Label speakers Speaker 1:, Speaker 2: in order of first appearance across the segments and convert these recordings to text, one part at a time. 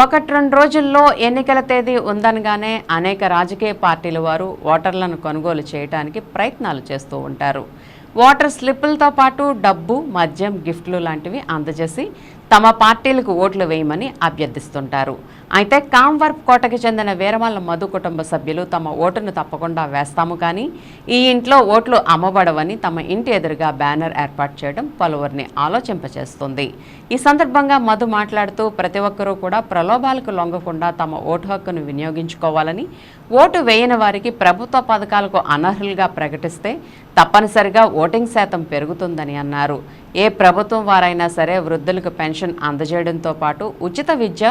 Speaker 1: ఒకటి రెండు రోజుల్లో ఎన్నికల తేదీ ఉందనగానే అనేక రాజకీయ పార్టీల వారు ఓటర్లను కొనుగోలు చేయడానికి ప్రయత్నాలు చేస్తూ ఉంటారు. ఓటర్ స్లిప్పులతో పాటు డబ్బు మద్యం గిఫ్ట్లు లాంటివి అందజేసి తమ పార్టీలకు ఓట్లు వేయమని అభ్యర్థిస్తుంటారు. అయితే కాంవర్ప్ కోటకి చెందిన వీరమల్ల మధు కుటుంబ సభ్యులు తమ ఓటును తప్పకుండా వేస్తాము కానీ ఈ ఇంట్లో ఓట్లు అమ్మబడవని తమ ఇంటి ఎదురుగా బ్యానర్ ఏర్పాటు చేయడం పలువురిని ఆలోచింపచేస్తుంది. ఈ సందర్భంగా మధు మాట్లాడుతూ ప్రతి ఒక్కరూ కూడా ప్రలోభాలకు లొంగకుండా తమ ఓటు హక్కును వినియోగించుకోవాలని ఓటు వేయని వారికి ప్రభుత్వ పథకాలకు అనర్హులుగా ప్రకటిస్తే తప్పనిసరిగా ఓటింగ్ శాతం పెరుగుతుందని అన్నారు. ఏ ప్రభుత్వం వారైనా సరే వృద్ధులకు పెన్షన్ అందజేయడంతో పాటు ఉచిత విద్య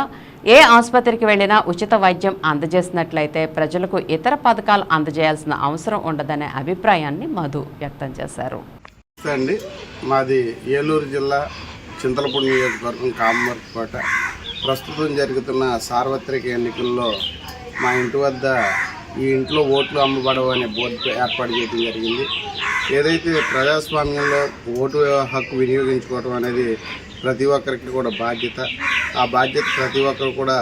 Speaker 1: ఏ ఆసుపత్రికి వెళ్ళినా ఉచిత వైద్యం అందజేసినట్లయితే ప్రజలకు ఇతర పథకాలు అందజేయాల్సిన అవసరం ఉండదనే అభిప్రాయాన్ని మధు వ్యక్తం చేశారు.
Speaker 2: అండి. మాది ఏలూరు జిల్లా చింతలపూడి నియోజకవర్గం కామర్పేట. ప్రస్తుతం జరుగుతున్న సార్వత్రిక ఎన్నికల్లో మా ఇంటి వద్ద ఈ ఇంట్లో ఓట్లు అమ్మబడవు అనే బోర్డు ఏర్పాటు చేయడం జరిగింది. ఏదైతే ప్రజాస్వామ్యంలో ఓటు హక్కు వినియోగించుకోవడం అనేది ప్రతి ఒక్కరికి కూడా బాధ్యత. ఆ బాధ్యత ప్రతి ఒక్కరు కూడా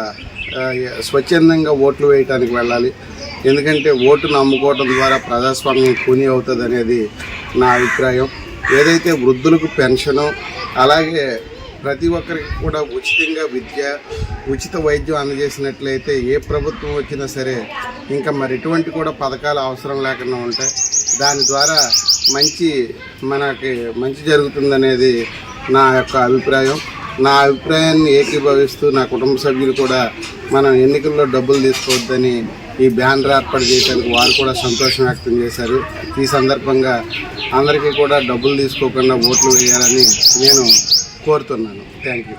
Speaker 2: స్వచ్ఛందంగా ఓట్లు వేయటానికి వెళ్ళాలి. ఎందుకంటే ఓటును అమ్ముకోవడం ద్వారా ప్రజాస్వామ్యం కూని అవుతుంది అనేది నా అభిప్రాయం. ఏదైతే వృద్ధులకు పెన్షను అలాగే ప్రతి ఒక్కరికి కూడా ఉచితంగా విద్య ఉచిత వైద్యం అందజేసినట్లయితే ఏ ప్రభుత్వం వచ్చినా సరే ఇంకా మరి ఎటువంటి కూడా పథకాలు అవసరం లేకుండా ఉంటాయి. దాని ద్వారా మంచి మనకి మంచి జరుగుతుందనేది నా యొక్క అభిప్రాయం. నా అభిప్రాయాన్ని ఏకీభవిస్తూ నా కుటుంబ సభ్యులు కూడా మనం ఎన్నికల్లో డబ్బులు తీసుకోవద్దని ఈ బ్యానర్ ఏర్పాటు చేయడానికి వారు కూడా సంతోషం వ్యక్తం చేశారు. ఈ సందర్భంగా అందరికీ కూడా డబ్బులు తీసుకోకుండా ఓట్లు వేయాలని నేను కోరుతున్నాను. Thank you.